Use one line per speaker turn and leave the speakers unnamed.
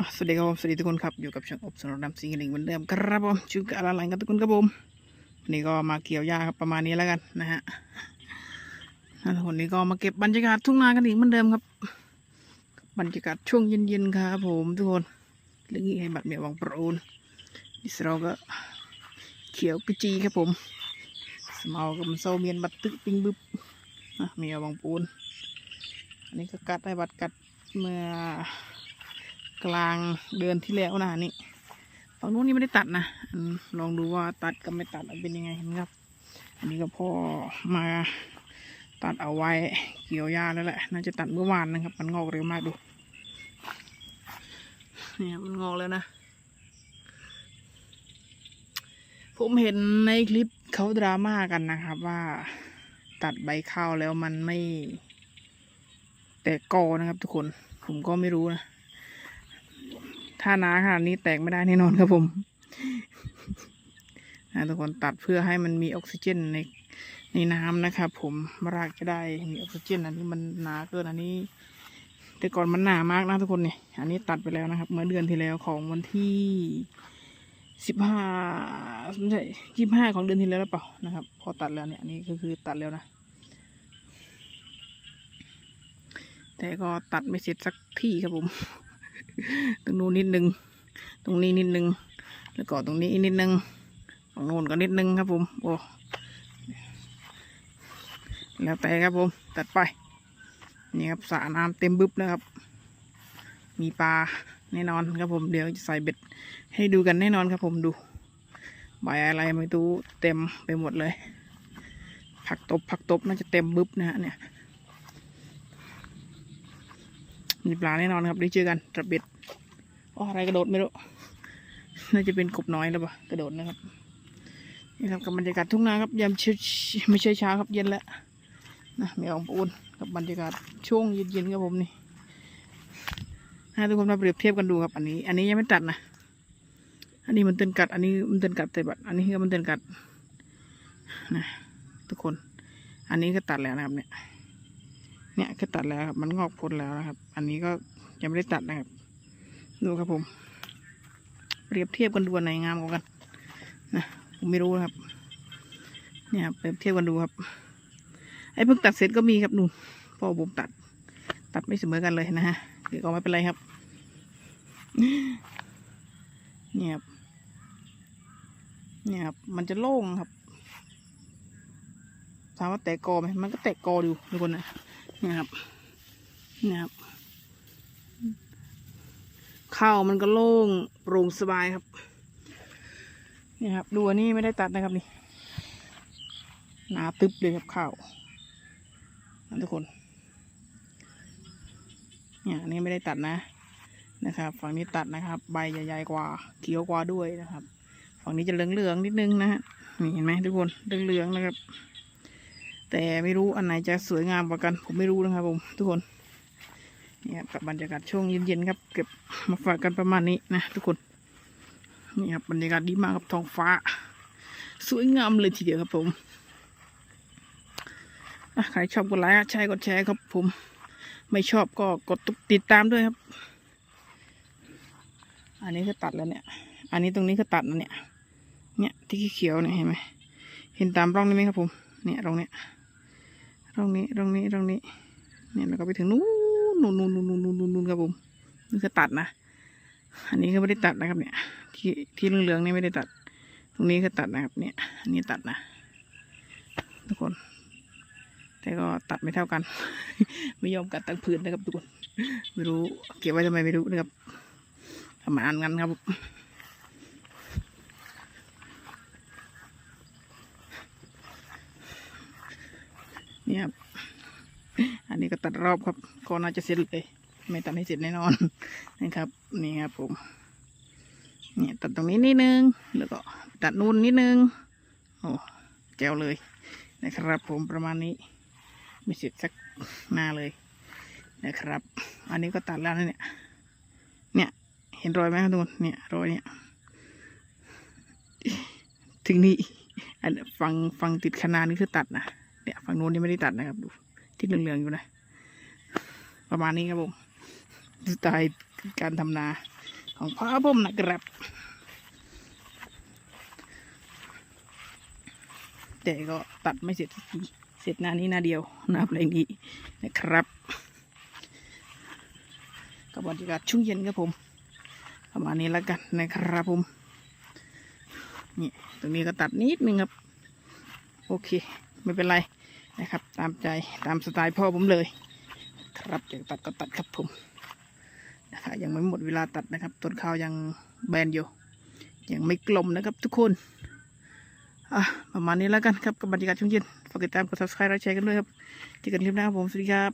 สวัสดีครับผมสวัสดีทุกคนครับอยู่กับช่างอบสนดำสิงห์ลิงเหมือนเดิมครับผมชื่ออะไรหลังกันทุกคนครับผมวันนี้ก็มาเกี่ยวหญ้าครับประมาณนี้แล้วกันนะฮะแล้ววันนี้ก็มาเก็บบรรยากาศทุ่งนากันอีกเหมือนเดิมครับ บรรยากาศช่วงเย็นๆครับผมทุกคนเรื่องนี้ให้บัตรเมียวังโปรนดิสเราก็เขียวกระจีครับผมสมอากับมันโซเมียนบัตรตึกปิงบึบนะเมียวังปูนอันนี้ก็กัดได้บัตรกัดเมื่อ กลางเดือนที่แล้วนะนี่ฝั่งนู้นนี่ไม่ได้ตัดนะลองดูว่าตัดกับไม่ตัดเป็นยังไงนครับ อันนี้ก็พ่อมาตัดเอาไว้เกี่ยวหญ้าแล้วแหละ น่าจะตัดเมื่อวานนะครับ มันงอกเร็วมากดูเนี่ยมันงอกแล้วนะ ผมเห็นในคลิปเขาดราม่ากันนะครับว่าตัดใบข้าวแล้วมันไม่ แตกกอนะครับทุกคน ผมก็ไม่รู้นะ ถ้านาขนาดนี้แตกไม่ได้แน่นอนครับผมนะทุกคนตัดเพื่อให้มันมีออกซิเจนในในน้ำนะครับผมรากจะได้มีออกซิเจนอันนี้มันหนาเกินอันนี้ แต่ก่อนมันหนามากนะทุกคนเนี่ยอันนี้ตัดไปแล้วนะครับ เมื่อเดือนที่แล้วของวันที่สิบห้าไม่ใช่ยี่ห้าของเดือนที่แล้วหรือเปล่านะครับ พอตัดแล้วเนี่ยอันนี้ก็คือตัดแล้วนะ แต่ก็ตัดไม่เสร็จสักที่ครับผม ตรงนู้นนิดนึง ตรงนี้นิดนึง แล้วก็ตรงนี้อีกนิดนึงฝั่งโน้นก็นิดนึงครับผมโอ้แล้วแต่ครับผมตัดไปนี่ครับสระน้ำเต็มบึ๊บแล้วครับ มีปลาแน่นอนครับผมเดี๋ยวจะใส่เบ็ดให้ดูกันแน่นอนครับผมดูใบอะไรไม่รู้เต็มไปหมดเลยผักตบผักตบน่าจะเต็มบึ๊บนะฮะเนี่ย มีปลาแน่นอนครับได้เจอกันจับเบ็ดอ๋ออะไรกระโดดไม่รู้น่าจะเป็นกบน้อยแล้วปะกระโดดนะครับนี่ครับกับบรรยากาศทุ่งนาครับยามเช้าไม่ใช่เช้าครับเย็นแล้วนะมีองปูนกับบรรยากาศช่วงเย็นๆครับผมนี่ให้ทุกคนมาเปรียบเทียบกันดูครับ อันนี้ อันนี้ยังไม่ตัดนะอันนี้มันเตือนกัด อันนี้มันเตือนกัดแต่บัดอันนี้ก็มันเตือนกัดนะทุกคน อันนี้ก็ตัดแล้วนะครับเนี่ย เนี่ยก็ตัดแล้วครับ มันงอกพ้นแล้วนะครับ อันนี้ก็ยังไม่ได้ตัดนะครับ ดูครับผมเปรียบเทียบกันดูอันไหนงามกว่ากันนะผมไม่รู้นะครับ เนี่ยครับเปรียบเทียบกันดูครับ ไอ้เพิ่งตัดเสร็จก็มีครับนู่นพ่อผมตัด ตัดไม่เสมอกันเลยนะฮะเดี๋ยวก็ไม่เป็นไรครับ เนี่ยครับเนี่ยครับ มันจะโล่งครับถามว่าแตกกอไหมมันก็แตกกออยู่ทุกคนนะ นี่ครับนี่ครับข้าวมันก็โล่งโปร่งสบายครับนี่ครับดูอันนี้ไม่ได้ตัดนะครับนี่หนาตึบเลยครับข้าวนะทุกคนเนี่ยอันนี้ไม่ได้ตัดนะนะครับ ฝั่งนี้ตัดนะครับ ใบใหญ่ๆกว่าเขียวกว่าด้วยนะครับ ฝั่งนี้จะเหลืองๆนิดนึงนะฮะนี่เห็นไหมทุกคนเหลืองๆนะครับ แต่ไม่รู้อันไหนจะสวยงามกว่ากัน ผมไม่รู้นะครับผมทุกคนนี่ครับกับบรรยากาศช่วงเย็นๆครับ เก็บมาฝากกันประมาณนี้นะทุกคนนี่ครับบรรยากาศดีมากครับท้องฟ้า สวยงามเลยทีเดียวครับผมใครชอบกดไลค์ใช่กดแชร์ครับ ผม ไม่ชอบก็กดติดตามด้วยครับ อันนี้คือตัดแล้วเนี่ย อันนี้ตรงนี้คือตัดแล้วเนี่ย เนี่ยที่เขียวเนี่ยเห็นไหมเห็นตามร่องนี้ไหมครับผม เนี่ยตรงเนี้ย ตรงนี้ตรงนี้ตรงนี้เนี่ยแล้วก็ไปถึงนู้นนู้นนู้นนู้นนู้นนู้นนู้นครับผมนี่คือตัดนะ อันนี้ก็ไม่ได้ตัดนะครับเนี่ย ที่ที่เหลืองๆนี่ไม่ได้ตัด ตรงนี้คือตัดนะครับ เนี่ย อันนี้ตัดนะ ทุกคน แต่ก็ตัดไม่เท่ากัน ไม่ยอมกัดตั้งพื้นนะครับทุกคน ไม่รู้เก็บไว้ทำไมไม่รู้นะครับทำมาอ่านกันครับ นี่ครับ อันนี้ก็ตัดรอบครับ ก็น่าจะเสร็จเลย ไม่ตัดให้เสร็จแน่นอนนะครับ นี่ครับผม เนี่ยตัดตรงนี้นิดนึง แล้วก็ตัดนู่นนิดนึง โอ้แจ๋วเลยนะครับผมประมาณนี้ ไม่เสร็จสักหน้าเลยนะครับ อันนี้ก็ตัดแล้วนะเนี่ย เนี่ย เห็นรอยไหมครับทุกคนเนี่ยรอยเนี่ย ถึงนี่อันฟังฟังติดขนาดนี้คือตัดนะ เนี่ยฝั่งโน้นยังไม่ได้ตัดนะครับดูที่เหลืองๆอยู่นะ ประมาณนี้ครับผมสไตล์การทำนาของพ่อผมนะครับ แต่ก็ตัดไม่เสร็จทีเสร็จหน้านี้หน้าเดียวหน้าเพลงนี้นะครับกับบรรยากาศช่วงเย็นครับผม ประมาณนี้แล้วกันนะครับผมนี่ตรงนี้ก็ตัดนิดนึงครับ โอเค ไม่เป็นไร นะครับ ตามใจตามสไตล์พ่อผมเลย ครับอยากตัดก็ตัดครับผมนะครับยังไม่หมดเวลาตัดนะครับ ต้นข้าวยังแบนอยู่ ยังไม่กลมนะครับทุกคนอะประมาณนี้แล้วกันครับกับบรรยากาศช่วงเย็นฝากติดตามกด subscribe และแชร์กันด้วยครับเจอกันคลิปหน้าครับผมสวัสดีครับ